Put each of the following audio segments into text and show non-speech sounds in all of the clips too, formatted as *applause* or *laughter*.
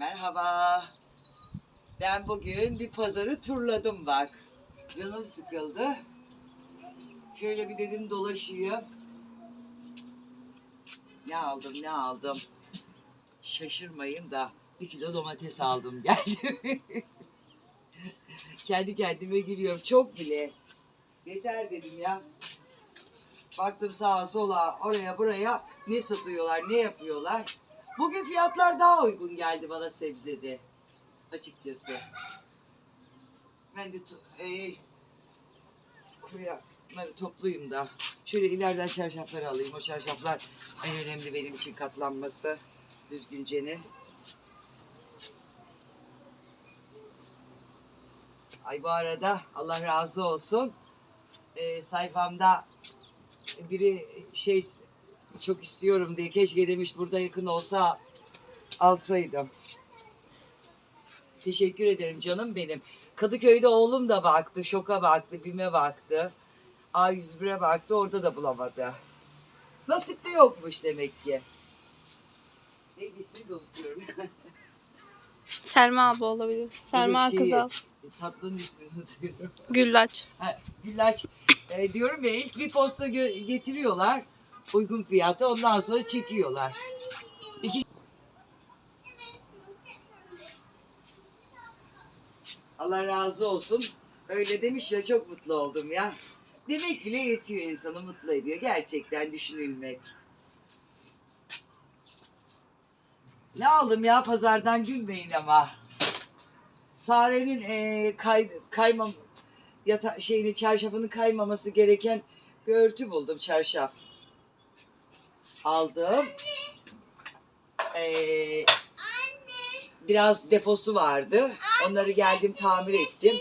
Merhaba. Ben bugün bir pazarı turladım bak. Canım sıkıldı. Şöyle bir dedim dolaşayım. Ne aldım ne aldım. Şaşırmayın da bir kilo domates aldım *laughs* geldim. Kendi kendime giriyorum çok bile. Yeter dedim ya. Baktım sağa sola oraya buraya ne satıyorlar ne yapıyorlar. Bugün fiyatlar daha uygun geldi bana sebzede. Açıkçası. Ben de to- e, kuruyanları toplayayım da. Şöyle ileriden çarşafları alayım. O çarşaflar en önemli benim için katlanması. Düzgünceni. Ay bu arada Allah razı olsun. E, sayfamda biri şey çok istiyorum diye keşke demiş burada yakın olsa alsaydım. Teşekkür ederim canım benim. Kadıköy'de oğlum da baktı, şoka baktı, bime baktı. A101'e baktı, orada da bulamadı. Nasip de yokmuş demek ki. Neydi ismini de unutuyorum. *laughs* Selma abi olabilir. Selma şeyi, Kızal. e, Tatlının ismini unutuyorum. Güllaç. Ha, Güllaç e, diyorum ya ilk bir posta getiriyorlar uygun fiyata ondan sonra çekiyorlar. İki... Allah razı olsun. Öyle demiş ya çok mutlu oldum ya. Demek bile yetiyor insanı mutlu ediyor. Gerçekten düşünülmek. Ne aldım ya pazardan gülmeyin ama. Sare'nin e, kay, kaymam yata şeyini çarşafını kaymaması gereken bir örtü buldum çarşaf. Aldım. Ee, biraz defosu vardı. Onları geldim tamir ettim.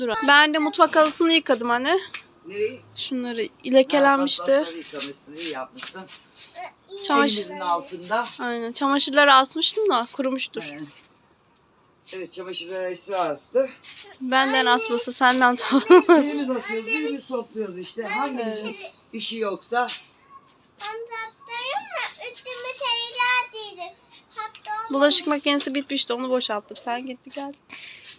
Dur. Ben de mutfak halısını yıkadım anne. Nereyi? Şunları lekelenmişti. paspasları yıkamışsın, iyi yapmışsın. Çamaşır. Elimizin altında. Aynen. Çamaşırları asmıştım da kurumuştur. Evet. Evet çamaşırlar arası astı. Benden asması senden toplamaz. Birimiz atıyoruz, *laughs* birimiz topluyoruz işte. Hangimizin işi yoksa Bulaşık makinesi bitmişti onu boşalttım. Sen git bir gel.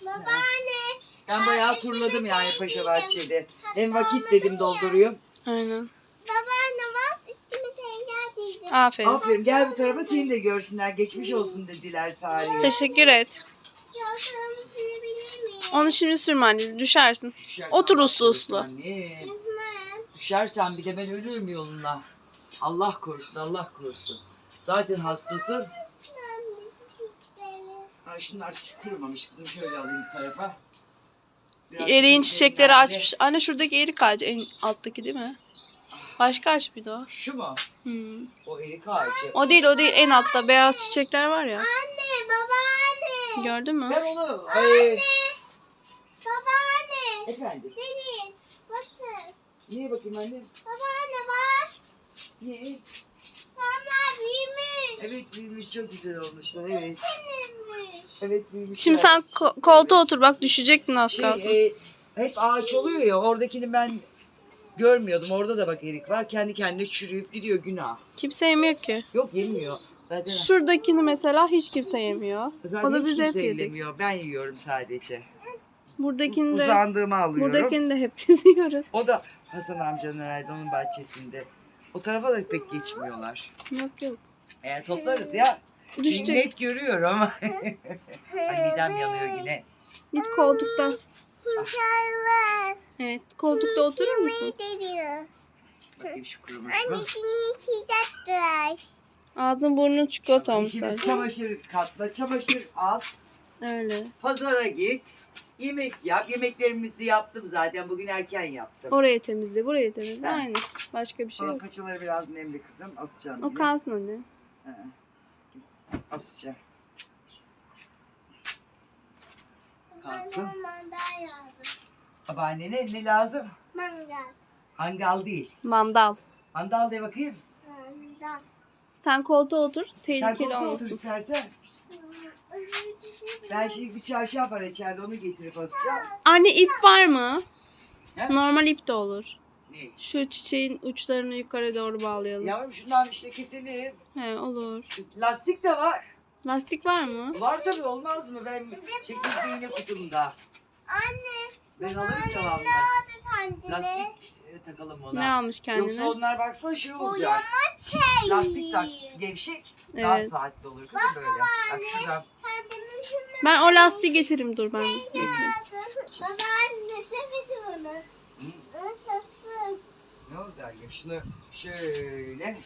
babaanne. ben bayağı turladım yani Paşa Bahçe'de. Hem vakit dedim dolduruyum. Aynen. Babaanne bak üstümü şeyler değilim. Aferin. Aferin gel bu tarafa seni de görsünler. Geçmiş olsun dediler Sariye. Teşekkür et. Yollarımı sürebilir miyim? Onu şimdi sürme anne. Düşersin. Düşersen Otur uslu uslu. Gitmez. Düşersen bir de ben ölürüm yoluna. Allah korusun Allah korusun. Zaten de küçüklerim. Ha, şunlar hiç kurumamış kızım şöyle alayım bu tarafa. Biraz Eriğin çiçekleri elimlerle- açmış. Anne şuradaki erik ağacı en alttaki değil mi? Başka ağaç mıydı o? Şu mu? Hmm. O erik ağacı. O değil o değil en altta beyaz çiçekler var ya. Anne babaanne. Gördün mü? Ben onu... Ay, Babaanne. efendim. Dedim. Bakın. Niye bakayım anne? Babaanne. Sonra büyümüş. Evet büyümüş çok güzel olmuşlar evet. Büyümüş. Evet büyümüş. Şimdi sen ko- koltuğa otur bak düşecektin az kalsın. Şey, e, hep ağaç oluyor ya oradakini ben görmüyordum. Orada da bak erik var. Kendi kendine çürüyüp gidiyor günah. Kimse yemiyor ki. Yok yemiyor. Zaten, Şuradakini mesela hiç kimse yemiyor. zaten o da hiç biz hep kimse yedik. ellemiyor. Ben yiyorum sadece. Buradakini de, Uzandığımı alıyorum. buradakini de hep biz *laughs* yiyoruz. O da Hasan amcanın herhalde onun bahçesinde. O tarafa da pek geçmiyorlar. Yok yok. E, toplarız ya. Düşecek. Net görüyorum. *laughs* Ay midem yanıyor yine. Git koltuktan. Kumsallar. Evet koltukta oturur musun? Bakayım şu kurumuş mu? Annesini. Ağzın burnun çikolata olmuş zaten. çamaşır katla, çamaşır az. Öyle. Pazara git. Yemek yap. Yemeklerimizi yaptım zaten. Bugün erken yaptım. Orayı temizle, burayı temizle. Ha. Aynı. Başka bir şey Ama yok. paçaları biraz nemli kızım. Asacağım O yine. kalsın anne. Ha. Asacağım. Kalsın. Mandal lazım. Babaannene ne lazım? Mangal. Hangal değil. Mandal. Mandal de bakayım. Mandal. Sen koltuğa otur. Sen Tehlikeli koltuğa otur olmasın. istersen. Ben şimdi bir çarşaf var içeride onu getirip asacağım. Anne ip var mı? He? Normal ip de olur. Ne? Şu çiçeğin uçlarını yukarı doğru bağlayalım. Yavrum şundan işte keselim. He olur. Lastik de var. Lastik var mı? Var tabii olmaz mı? Ben çekmiş iğne kutumda. Anne. Ben alırım devamlı. Ne oldu sende? Lastik e, takalım ona. Ne almış kendine? Yoksa onlar baksana şey olacak. Boyama şey. Lastik tak gevşek. Daha Evet. saatli olur kızım böyle. Bak şuradan. Ben o lastiği getiririm dur ben. getireyim. Baba anne sepeti bunu. Nasılsın? Ne oldu Ergin? Şunu şöyle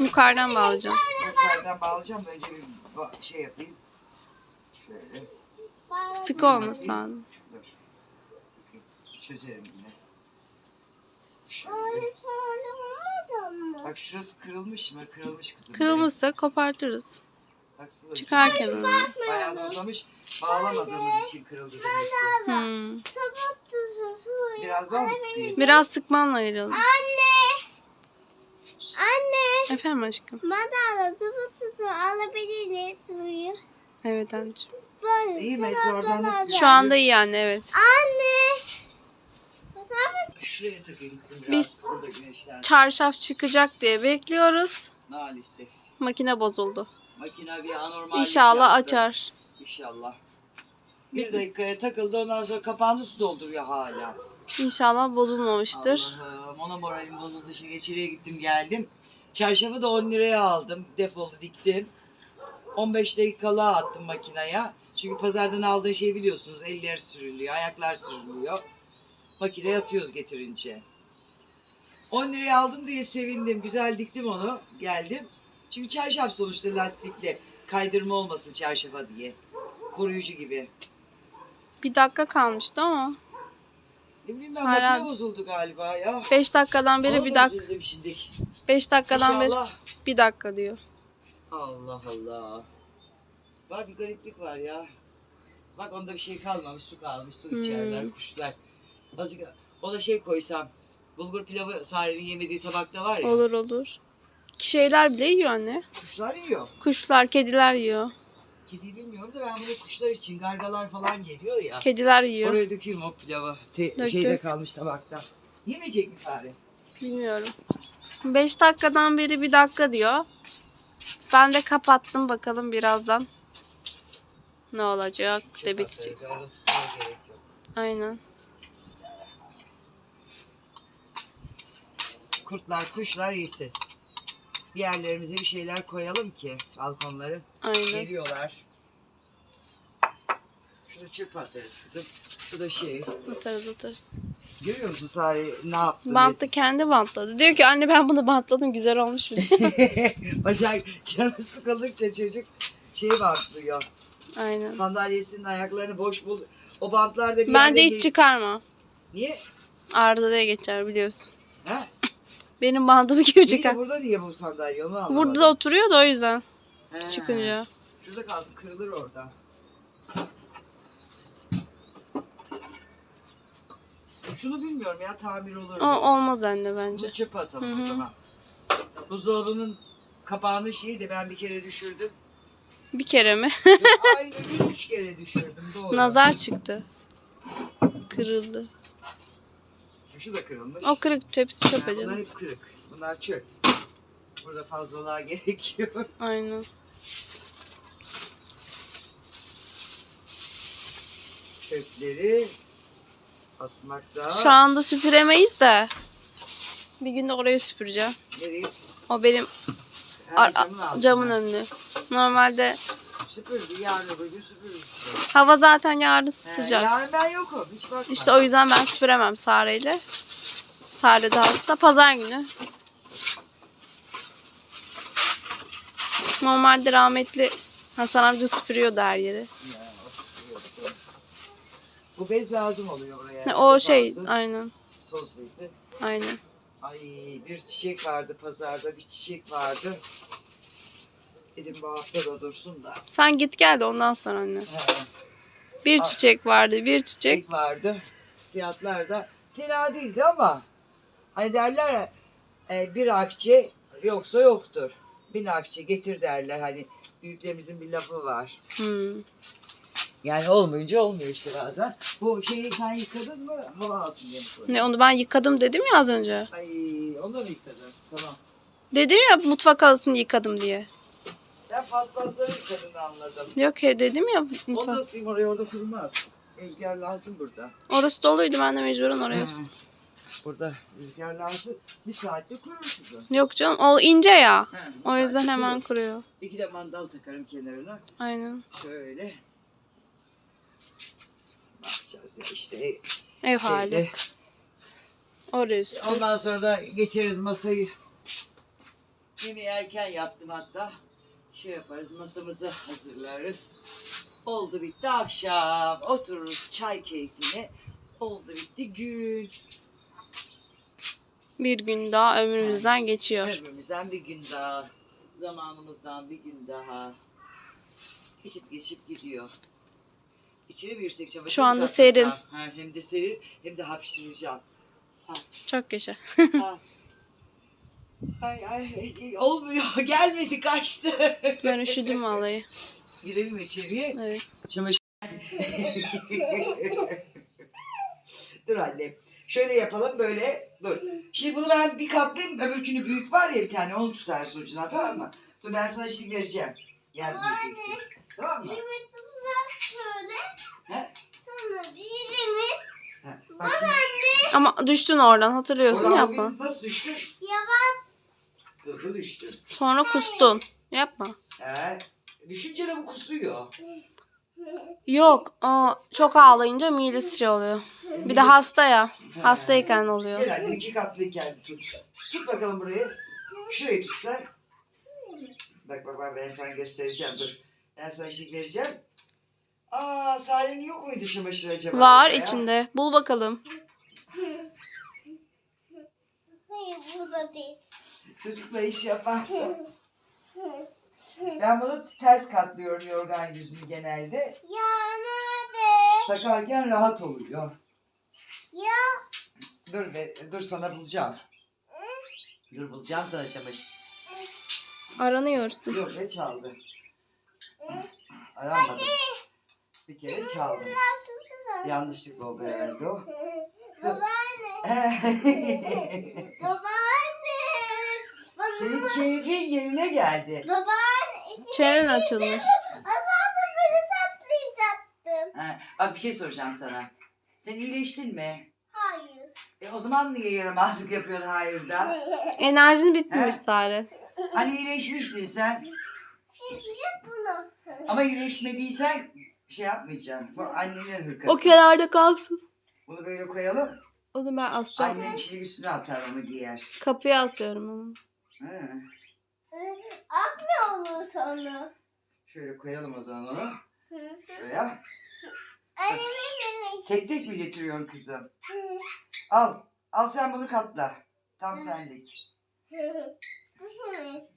Yukarıdan bağlayacağım. yukarıdan bağlayacağım. Önce bir ba- şey yapayım. Şöyle. Sıkı olması lazım. Dur. Çözerim yine. Şöyle. Bak şurası kırılmış mı? Kırılmış kızım. Kırılmışsa kopartırız. Baksana. Çıkarken onu. Bayağı da uzamış. Bağlamadığımız için kırıldı demek ki. Hmm. Biraz daha mı sıkayım? Biraz sıkmanla ayıralım. Anne. Anne. Efendim aşkım. Bana da sabah tuzu alabilir suyu. Evet anneciğim. İyi mesela oradan nasıl? Şu anda iyi anne evet. Anne. Şuraya takayım kızım biraz. Biz- Orada güneşlen. Çarşaf çıkacak diye bekliyoruz. Maalesef. Makine bozuldu. Makine bir anormal. İnşallah açar. İnşallah. Bir dakikaya takıldı ondan sonra kapağını su dolduruyor hala. İnşallah bozulmamıştır. Allah'ım ona moralim bozuldu. Şimdi geçiriye gittim geldim. Çarşafı da 10 liraya aldım. Defolu diktim. 15 dakikalığa attım makineye. Çünkü pazardan aldığın şey biliyorsunuz. Eller sürülüyor, ayaklar sürülüyor. Makineye atıyoruz getirince. 10 liraya aldım diye sevindim. Güzel diktim onu. Geldim. Çünkü çarşaf sonuçta lastikli. Kaydırma olmasın çarşafa diye. Koruyucu gibi. Bir dakika kalmıştı ama. Ne bileyim ben Hala- makine bozuldu galiba ya. 5 dakikadan beri Ona bir da dakika. üzüldüm şimdi. 5 dakikadan beri İnşallah. bir dakika diyor. Allah Allah. Var bir gariplik var ya. Bak onda bir şey kalmamış, su kalmış, su Hmm. içerler, kuşlar. Azıcık ona şey koysam, bulgur pilavı Sare'nin yemediği tabakta var ya. Olur olur. Şeyler bile yiyor anne. Kuşlar yiyor. Kuşlar, kediler yiyor. Kedi bilmiyorum da ben bunu kuşlar için gargalar falan geliyor ya. Kediler yiyor. Oraya dökeyim o pilavı. Te- Dök, şeyde kalmış tabakta. Yemeyecek mi Sare? Bilmiyorum. 5 dakikadan beri bir dakika diyor. Ben de kapattım bakalım birazdan. Ne olacak? De bitecek. Yok. Aynen. Kurtlar, kuşlar iyisin. Bir yerlerimize bir şeyler koyalım ki balkonları. Aynen. Geliyorlar. Şunu çöp atarız kızım. Şu da şey. Atarız atarız. Görüyor musun Sare ne yaptı? Bantı kendi bantladı. Diyor ki anne ben bunu bantladım güzel olmuş mu? *laughs* Başak canı sıkıldıkça çocuk şey bantlıyor. Aynen. Sandalyesinin ayaklarını boş bul. O bantlar da bir Bence hiç çıkarma. Niye? Arızaya geçer biliyorsun. Ha? Benim bandımı gibi İyi de çıkar. burada niye bu sandalye onu anlamadım. Burada da oturuyor da o yüzden He. çıkınca. Şurada kalsın kırılır orada. Şunu bilmiyorum ya tamir olur O mu? olmaz anne bence. Bunu çöpe atalım Hı o hı. zaman. Buzdolabının kapağını şeyi de ben bir kere düşürdüm. Bir kere mi? Aynı gün üç kere düşürdüm doğru. *laughs* Nazar çıktı. Kırıldı. Şu da kırılmış. O kırık tepsi çöp Yani bunlar hep kırık. Bunlar çöp. Burada fazlalığa *laughs* gerek yok. Aynen. Çöpleri atmakta. Şu anda süpüremeyiz de. Bir gün de orayı süpüreceğim. Nereye? O benim Ha, ar- camın camın önünü. Normalde Süpürdü yarın öbür gün hava zaten yarın He, sıcak. yarın ben yokum. Hiç bakma. İşte o yüzden ben süpüremem Sare ile. Sare de hasta. Pazar günü. Normalde rahmetli Hasan amca süpürüyordu her yeri. Ya. Bu bez lazım oluyor oraya. Ne, O şey Bazı aynen. Toz bezi. Aynen. Ay bir çiçek vardı pazarda bir çiçek vardı. Dedim bu hafta da dursun da. Sen git gel de ondan sonra anne. He, Bir çiçek vardı, bir çiçek. çiçek vardı. Fiyatlar da fena değildi ama hani derler ya e, bir akçe yoksa yoktur. Bin akçe getir derler hani büyüklerimizin bir lafı var. Hmm. Yani olmayınca olmuyor işte bazen. Bu şeyi sen yıkadın mı? Hava alsın diye mi koydun? Ne onu ben yıkadım dedim ya az önce. Ay onu da mı yıkadın? Tamam. Dedim ya mutfak halısını yıkadım diye. Ben paspasları yıkadığını anladım. Yok he dedim ya Onu mutfak. da ısıyım oraya orada kurumaz. Rüzgar lazım burada. Orası doluydu ben de mecburen oraya Hı. ısıtım. Burada rüzgar lazım. Bir saatte kurur kızım. Yok canım o ince ya. He, bir O yüzden hemen kurur. kuruyor. İki de mandal takarım kenarına. Aynen. Şöyle. Ne yapacağız ya işte. Ev hali. Şeyde. Oraya üstü. Ondan sonra da geçeriz masayı. Yine erken yaptım hatta. Şey yaparız masamızı hazırlarız. Oldu bitti akşam. Otururuz çay keyfine. Oldu bitti gün. Bir gün daha ömrümüzden geçiyor. Ömrümüzden bir gün daha. Zamanımızdan bir gün daha. Geçip geçip gidiyor. İçine bir yüksek çamaşır Şu anda serin. Ha, hem de serin hem de hapşıracağım. Çok yaşa. Ha. *laughs* ay ay olmuyor. *laughs* Gelmedi kaçtı. Ben üşüdüm vallahi. Girelim içeriye. Evet. Çamaşır. *laughs* Dur annem. Şöyle yapalım böyle. Dur. Şimdi bunu ben bir katlayayım. Öbürkünü büyük var ya bir tane. Onu tutarsın ucuna tamam mı? Dur ben sana şimdi vereceğim. Yardım edeceksin. Tamam mı? Birimi tutsak şöyle. He? Sonra birimi He. Bak şimdi. Ama düştün oradan hatırlıyorsun Oradan yapma. nasıl düştün? yavaş Hızlı düştün. Sonra kustun. Yapma. He. Düşünce de bu kusuyor. Yok. O çok ağlayınca midesi şey oluyor. Bir de hasta ya. Hastayken oluyor. Annem iki katlıyken tut. Tut bakalım burayı. Şurayı tutsan. Bak bak bak ben sana göstereceğim dur. Ben sana eşlik vereceğim. Aa Sare'nin yok muydu çamaşır acaba? Var orada ya? içinde. Bul bakalım. Hayır bu da değil. Çocukla iş yaparsa. *laughs* Ben bunu ters katlıyorum yorgan yüzünü genelde. Ya nerede? Takarken rahat oluyor. Ya Dur be, dur sana bulacağım. Dur bulacağım sana çamaşır. Aranıyorsun. Yok ne çaldı? Aranmadım. Bir kere çaldım. Yanlışlıkla oldu herhalde o. Babaanne. *laughs* Babaanne. Senin keyfin yerine geldi. Babaanne. Çenen açılmış. Azaldı beni tatlayacaktın. Ha, bak bir şey soracağım sana. Sen iyileştin mi? Hayır. E o zaman niye yaramazlık yapıyorsun hayırda? *laughs* Enerjin bitmemiş He? Sare. Hani iyileşmiştin sen. Şimdi yap bunu. Ama iyileşmediysen şey yapmayacaksın. Bu annenin hırkası. O kenarda kalsın. Bunu böyle koyalım. Onu ben asacağım. Annen işini üstüne atar onu giyer. Kapıya asıyorum onu. Ha. Atma olur sonra. Şöyle koyalım o zaman onu. Hı hı. Şuraya. Annemin. Tek tek mi getiriyorsun kızım? Al. Al sen bunu katla. Tam senlik. Bu şimdi.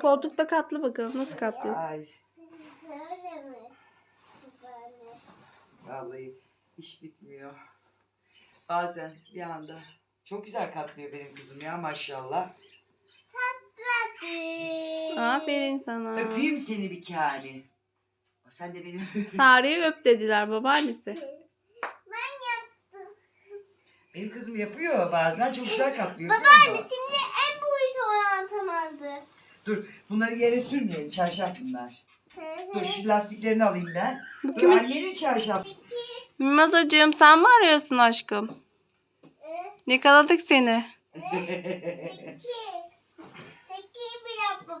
Koltukta katlı bakalım. Nasıl katlıyorsun? Ay. Vallahi iş bitmiyor. Bazen bir anda. Çok güzel katlıyor benim kızım ya maşallah. Aferin sana. Öpeyim seni bir kani. Sen de benim Sare'yi öp dediler babaannesi. Ben yaptım. benim kızım yapıyor bazen çok güzel katlıyor. Babaanne şimdi en boyut olan tamamdı. Dur bunları yere sürmeyelim çarşaf bunlar. Dur şu lastiklerini alayım ben. Bu Dur kimin? annenin çarşaf. Mimozacığım sen mi arıyorsun aşkım? Yakaladık seni.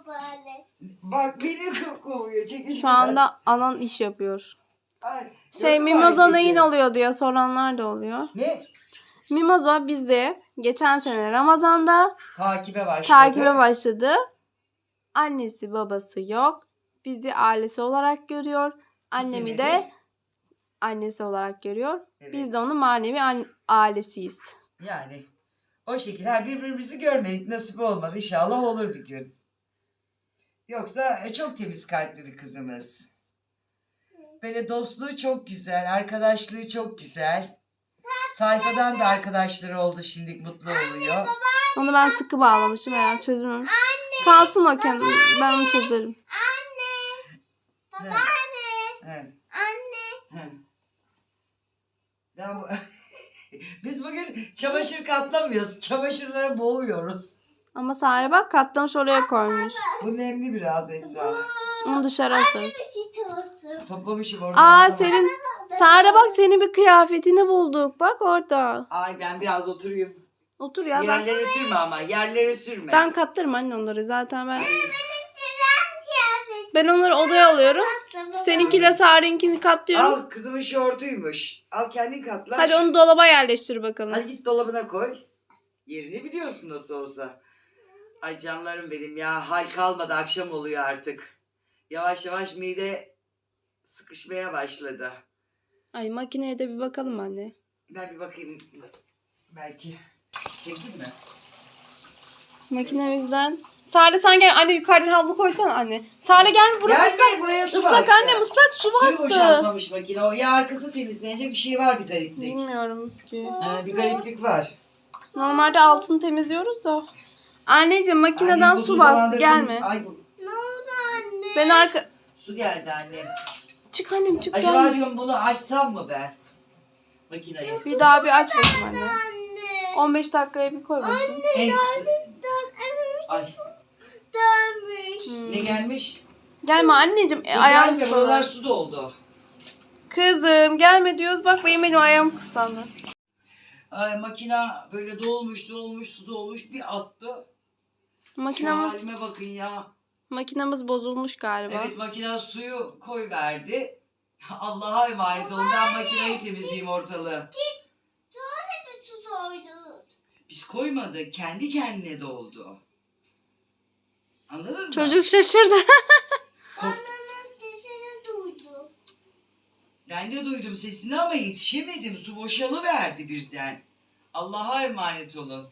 Babaanne. Bak beni ko- kovuyor. Çekil Şu anda anan iş yapıyor. Ay, Şey mimoza neyin oluyor diye soranlar da oluyor. Ne? Mimoza bizi geçen sene Ramazan'da Takibe başladı. takibe başladı. Annesi babası yok. Bizi ailesi olarak görüyor. Annemi de Bizi annesi olarak görüyor. Evet. Biz de onun manevi an- ailesiyiz. Yani o şekilde birbirimizi görmedik nasip olmadı inşallah olur bir gün. Yoksa e, çok temiz kalpli bir kızımız. Böyle dostluğu çok güzel, arkadaşlığı çok güzel. Sayfadan da arkadaşları oldu şimdi mutlu oluyor. Onu ben sıkı bağlamışım herhalde çözülmemiş. Kalsın o kendi. Ben onu çözerim. Anne. Babaanne. he, Anne. he. Ya bu... *laughs* Biz bugün çamaşır katlamıyoruz. Çamaşırlara boğuyoruz. Ama Sare bak katlamış oraya koymuş. Bu nemli biraz Esra. Onu dışarı asarız. Bir şey olsun. Toplamışım orada. Aa orada. senin Sare bak senin bir kıyafetini bulduk. Bak orada. Ay ben biraz oturayım. Otur ya ben, Yerlere sürme ama yerlere sürme. ben katlarım anne onları zaten ben. Ben onları odaya alıyorum. Seninkiyle Sare'ninkini katlıyorum. Al kızımın şortuymuş. Al kendin katla. Hadi onu dolaba yerleştir bakalım. Hadi git dolabına koy. Yerini biliyorsun nasıl olsa. Ay canlarım benim ya. Hal kalmadı akşam oluyor artık. Yavaş yavaş mide sıkışmaya başladı. Ay makineye de bir bakalım anne. Ben bir bakayım. Belki. Çekeyim mi? Makinemizden. Sare sen gel anne yukarıdan havlu koysana anne. Sare gel burası Gel ıslak. gel buraya su Islak bastı. anne ıslak su Suyu bastı. boşaltmamış makine. O ya arkası temizlenecek bir şey var bir gariplik. Bilmiyorum ki. Ha, bir gariplik var. Normalde altını temizliyoruz da. Anneciğim makineden Annem bu su bastı gelme. Ay bu Ne oldu anne? Ben arka... su geldi annem. Çık annem çık Acaba gelme. diyorum bunu açsam mı ben? Makineyi. Bir daha bir aç bakayım anne. Anne. 15 dakikaya bir koy bakayım. En kısa. Ay dönmüş. Hmm. ne gelmiş? Gelme anneciğim. E, ayağım gelme, buralar su doldu. Kızım gelme diyoruz. Bak benim elim ayağım kıslandı. Ay makina böyle dolmuş dolmuş su dolmuş bir attı. Şu Makinamız, halime bakın ya. makinamız bozulmuş galiba. Evet makina suyu koy verdi. Allah'a emanet olun ben makinayı temizleyeyim ortalığı. Bir su doydunuz. Biz koymadık kendi kendine doldu. Anladın mı? Çocuk şaşırdı. Kork- Ben de duydum sesini ama yetişemedim. Su boşalıverdi birden. Allah'a emanet olun.